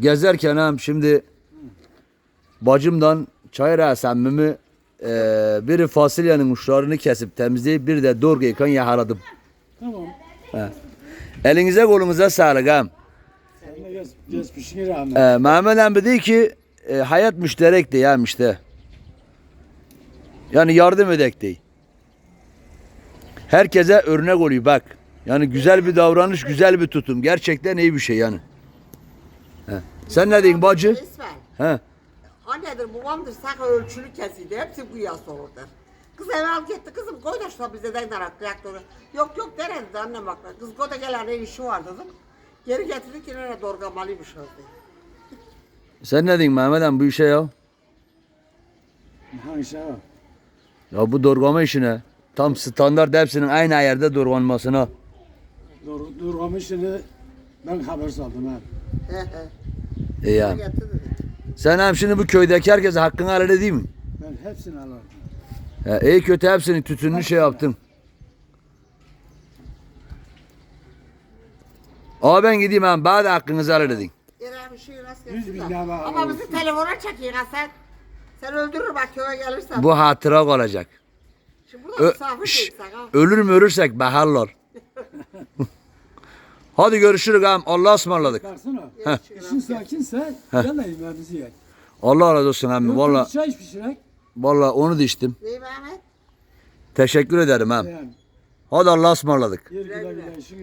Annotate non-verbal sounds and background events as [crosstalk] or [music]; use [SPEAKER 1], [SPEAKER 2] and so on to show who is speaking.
[SPEAKER 1] gezerken hem şimdi bacımdan çayır esemmimi e, biri fasulyenin uçlarını kesip temizleyip bir de dorgu yıkan yahaladım.
[SPEAKER 2] Tamam.
[SPEAKER 1] Elinize kolunuza sağlık hem.
[SPEAKER 2] Geçmişine rağmen.
[SPEAKER 1] E, Mehmet emmi dedi ki e, hayat müşterekti ya işte. Yani yardım edek değil. Herkese örnek oluyor bak. Yani güzel bir davranış, güzel bir tutum. Gerçekten iyi bir şey yani. He. Sen ne diyorsun bacı?
[SPEAKER 3] İsmail.
[SPEAKER 1] He.
[SPEAKER 3] Annedir babamdır sakın ölçülü kesildi. Hepsi bu yas olurdu. Kız eve al gitti kızım koy da şuna bize den reaktörü. Yok yok denedi annem bak. Kız koy da gelen el işi var dedim. Geri getirdi ki nereye dorgamalıymış orada. [laughs]
[SPEAKER 1] Sen ne diyorsun Mehmet bu işe ya?
[SPEAKER 2] Hangi şey o?
[SPEAKER 1] Ya bu dorgama işine tam standart hepsinin aynı yerde dorganmasına.
[SPEAKER 2] Dur, durgam işini ben haber saldım ha.
[SPEAKER 3] He he.
[SPEAKER 1] E ya. Sen hem şimdi bu köydeki herkese hakkını helal edeyim mi?
[SPEAKER 2] Ben hepsini alırdım.
[SPEAKER 1] He, iyi kötü hepsini tütünlü şey yaptın. Abi ben gideyim hem bana da hakkınızı helal edin.
[SPEAKER 3] Bir şey rast
[SPEAKER 2] Yüz bin
[SPEAKER 3] de.
[SPEAKER 2] lira
[SPEAKER 3] Ama
[SPEAKER 2] olsun.
[SPEAKER 3] bizi telefona çekiyor ha sen. Sen öldürür bak köye gelirsen.
[SPEAKER 1] Bu hatıra kalacak.
[SPEAKER 3] Şimdi burada
[SPEAKER 1] Ö-
[SPEAKER 3] misafir
[SPEAKER 1] Şş,
[SPEAKER 3] değilsen ha.
[SPEAKER 1] ölür mü ölürsek baharlar. Hadi görüşürüz ağam. Allah'a ısmarladık.
[SPEAKER 2] Baksana.
[SPEAKER 1] Heh.
[SPEAKER 2] İşin sakinse gel de yemeğimizi ye.
[SPEAKER 1] Allah razı olsun emmi. Valla,
[SPEAKER 2] Çay iç pişirek.
[SPEAKER 1] valla onu da içtim.
[SPEAKER 3] Neyi Mehmet?
[SPEAKER 1] Teşekkür ederim hem.
[SPEAKER 2] Yani
[SPEAKER 1] Hadi Allah'a ısmarladık.
[SPEAKER 2] yer işin